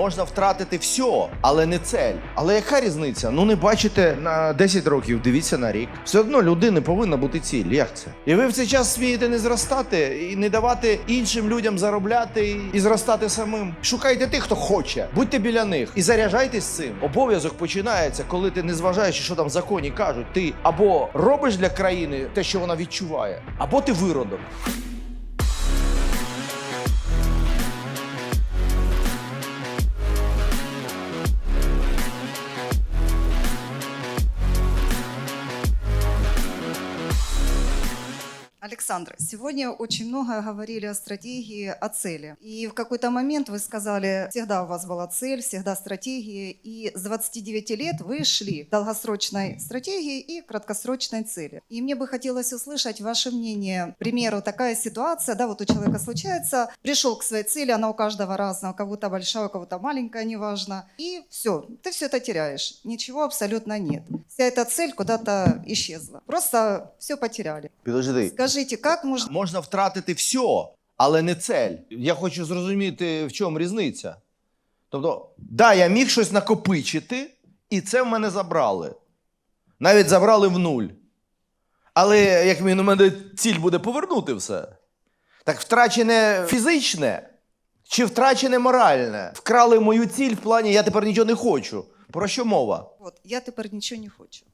Можна втратити все, але не цель. Але яка різниця? Ну не бачите на 10 років, дивіться на рік. Все одно людини повинна бути ціль. Як це? І ви в цей час смієте не зростати і не давати іншим людям заробляти і зростати самим. Шукайте тих, хто хоче. Будьте біля них і заряджайтесь цим. Обов'язок починається, коли ти не зважаєш, що там в законі кажуть. Ти або робиш для країни те, що вона відчуває, або ти виродок. Александр, сегодня очень много говорили о стратегии, о цели. И в какой-то момент вы сказали, всегда у вас была цель, всегда стратегия, и с 29 лет вы шли к долгосрочной стратегии и краткосрочной цели. И мне бы хотелось услышать ваше мнение. К примеру, такая ситуация, да, вот у человека случается, пришел к своей цели, она у каждого разная, у кого-то большая, у кого-то маленькая, неважно. И все, ты все это теряешь. Ничего абсолютно нет. Вся эта цель куда-то исчезла. Просто все потеряли. Підожди. Скажите, как можно... Можна втратити все, але не цель. Я хочу зрозуміти, в чому різниця. Тобто, да, я міг щось накопичити, і це в мене забрали. Навіть забрали в нуль. Але як мінімум, у мене ціль буде повернути все. Так втрачене фізичне чи втрачене моральне? Вкрали мою ціль в плані я тепер нічого не хочу. Про що мова? Вот, я теперь ничего не хочу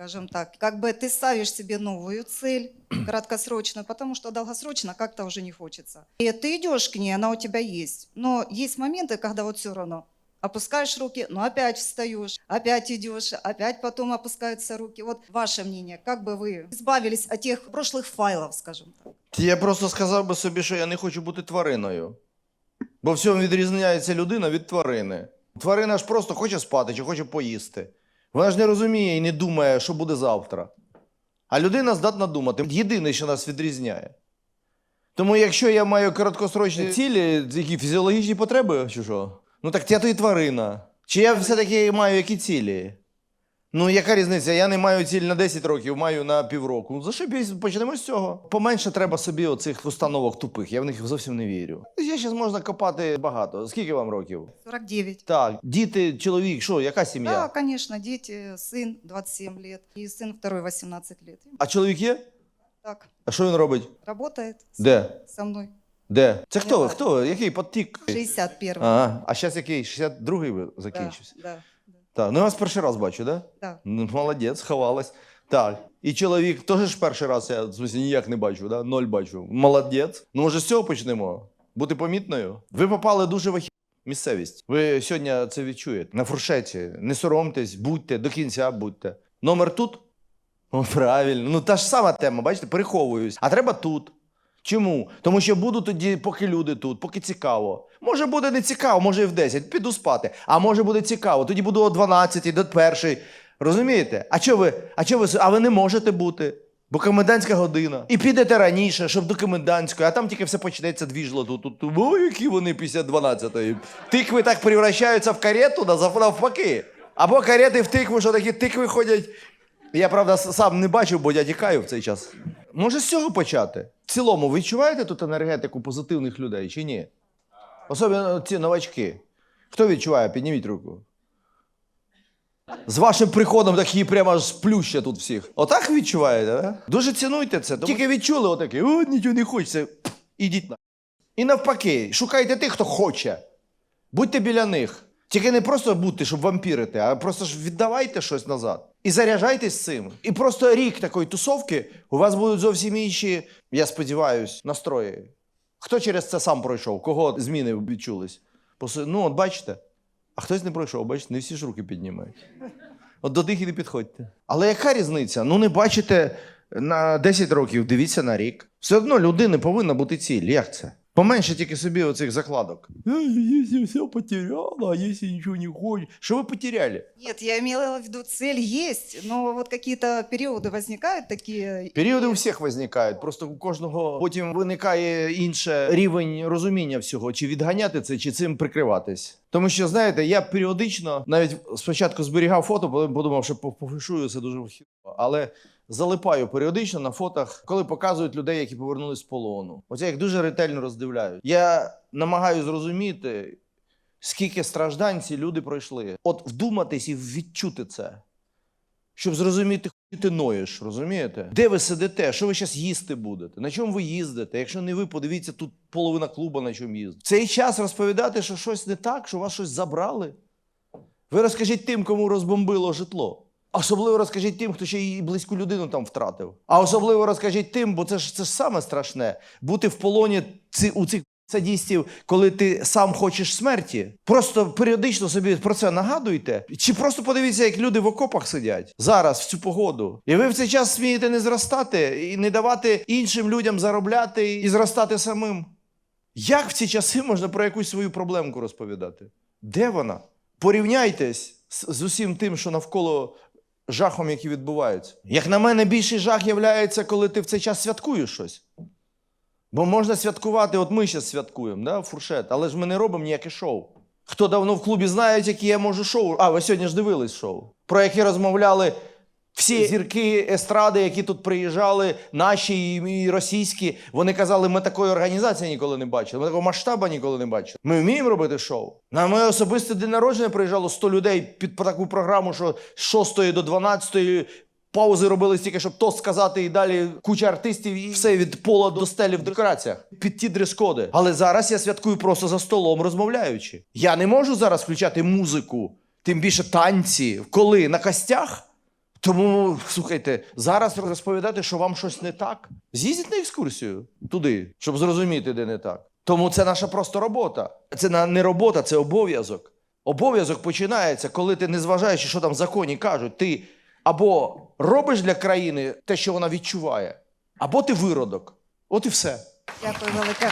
Скажем так, как бы ты ставишь себе новую цель, краткосрочную, потому что долгосрочно как-то уже не хочется. И ты идешь к ней, она у тебя есть. Но есть моменты, когда вот все равно опускаешь руки, но опять встаешь, опять идешь, опять потом опускаются руки. Вот ваше мнение, как бы вы избавились от тех прошлых файлов, скажем так? Я просто сказав би собі, що я не хочу бути твариною. Бо в цьому відрізняється людина від тварини. Тварина ж просто хоче спати чи хоче поїсти. Вона ж не розуміє і не думає, що буде завтра. А людина здатна думати. Єдине, що нас відрізняє. Тому якщо я маю короткосрочні цілі, які фізіологічні потреби, чи що? Ну так я то і тварина. Чи я все-таки маю які цілі? Ну, яка різниця? Я не маю ціль на 10 років, маю на півроку. Зашибись, почнемо з цього. Поменше треба собі оцих установок тупих. Я в них зовсім не вірю. Я зараз можна копати багато. Скільки вам років? 49. Так, діти, чоловік, що, яка сім'я? Да, конечно, дети, сын 27 лет и сын второй 18 лет. А чоловік є? Так, А що він робить? работает с- Де? со мной. Де? Це хто? Хто? Який потік? 61-й. Ага. А зараз який? 62-й закінчився. да, да, Так, ну я вас перший раз бачу, так? Да? да. Ну, молодець, ховалась. Так. І чоловік теж ж перший раз я в смысле, ніяк не бачу, да? ноль бачу. Молодець. Ну, може, з цього почнемо? Бути помітною? Ви попали дуже в охі- місцевість. Ви сьогодні це відчуєте. На фуршеті. Не соромтесь, будьте, до кінця будьте. Номер тут? О, правильно. Ну, та ж сама тема, бачите, переховуюсь. А треба тут. Чому? Тому що буду тоді, поки люди тут, поки цікаво. Може буде не цікаво, може і в 10, піду спати. А може буде цікаво, тоді буду о 12, до 1. Розумієте? А чого ви? А чого ви? А ви не можете бути? Бо комендантська година. І підете раніше, щоб до комендантської, а там тільки все почнеться двіжло тут. тут. Ой, які вони після 12-ї. Тикви так превращаються в карету, навпаки. Або карети в тикву, що такі тикви ходять. Я, правда, сам не бачив, бо я тікаю в цей час. Може, з цього почати? В цілому, ви відчуваєте тут енергетику позитивних людей чи ні? Особливо ці новачки. Хто відчуває? Підніміть руку. З вашим приходом так її прямо аж сплюща тут всіх. Отак відчуваєте, да? Дуже цінуйте це. Тільки відчули отаке, о, нічого не хочеться. Ідіть на. І навпаки, шукайте тих, хто хоче. Будьте біля них. Тільки не просто будьте, щоб вампірити, а просто ж віддавайте щось назад. І заряджайтесь цим. І просто рік такої тусовки у вас будуть зовсім інші, я сподіваюсь, настрої. Хто через це сам пройшов? Кого зміни відчулись? Ну, от бачите, а хтось не пройшов, бачите, не всі ж руки піднімають. От до тих і не підходьте. Але яка різниця? Ну, не бачите на 10 років, дивіться на рік. Все одно людини повинна бути ціль. Як це? Поменше тільки собі оцих закладок. Якщо все потеряла, а якщо нічого не хоче. Що ви потеряли? Нет, я имела в виду, цель есть, но вот какие-то периоды возникают такие. Періоди у всіх виникають, просто у кожного потім виникає інше рівень розуміння всього, чи відганяти це, чи цим прикриватись. Тому що, знаєте, я періодично навіть спочатку зберігав фото, потім подумав, що по- пофішую це дуже хіба. Але залипаю періодично на фотах, коли показують людей, які повернулись з полону. Оце їх дуже ретельно роздивляю. Я намагаюся зрозуміти, Скільки страждань ці люди пройшли. От вдуматись і відчути це, щоб зрозуміти, ти ноєш, розумієте? Де ви сидите? Що ви зараз їсти будете? На чому ви їздите? Якщо не ви, подивіться, тут половина клуба на чому їздить. Цей час розповідати, що щось не так, що вас щось забрали. Ви розкажіть тим, кому розбомбило житло. Особливо розкажіть тим, хто ще і близьку людину там втратив. А особливо розкажіть тим, бо це ж це ж саме страшне бути в полоні ці, у цих садістів, коли ти сам хочеш смерті. Просто періодично собі про це нагадуйте. Чи просто подивіться, як люди в окопах сидять зараз в цю погоду. І ви в цей час смієте не зростати і не давати іншим людям заробляти і зростати самим. Як в ці часи можна про якусь свою проблемку розповідати? Де вона? Порівняйтесь з усім тим, що навколо жахом, які відбуваються. Як на мене, більший жах являється, коли ти в цей час святкуєш щось. Бо можна святкувати, от ми зараз святкуємо, да, фуршет, але ж ми не робимо ніяке шоу. Хто давно в клубі знають, які я можу шоу. А, ви сьогодні ж дивились шоу, про яке розмовляли всі зірки естради, які тут приїжджали, наші і російські. Вони казали, ми такої організації ніколи не бачили, ми такого масштабу ніколи не бачили. Ми вміємо робити шоу. На моє особисте день народження приїжджало 100 людей під таку програму, що з 6 до 12 Паузи робили стільки, щоб тост сказати, і далі куча артистів, і все від пола до стелі в декораціях під ті дрес-коди. Але зараз я святкую просто за столом, розмовляючи. Я не можу зараз включати музику, тим більше танці, коли на костях. Тому слухайте, зараз розповідати, що вам щось не так. З'їздіть на екскурсію туди, щоб зрозуміти, де не так. Тому це наша просто робота. Це не робота, це обов'язок. Обов'язок починається, коли ти, незважаючи, що там в законі кажуть, ти або робиш для країни те, що вона відчуває, або ти виродок. От і все. Дякую велике.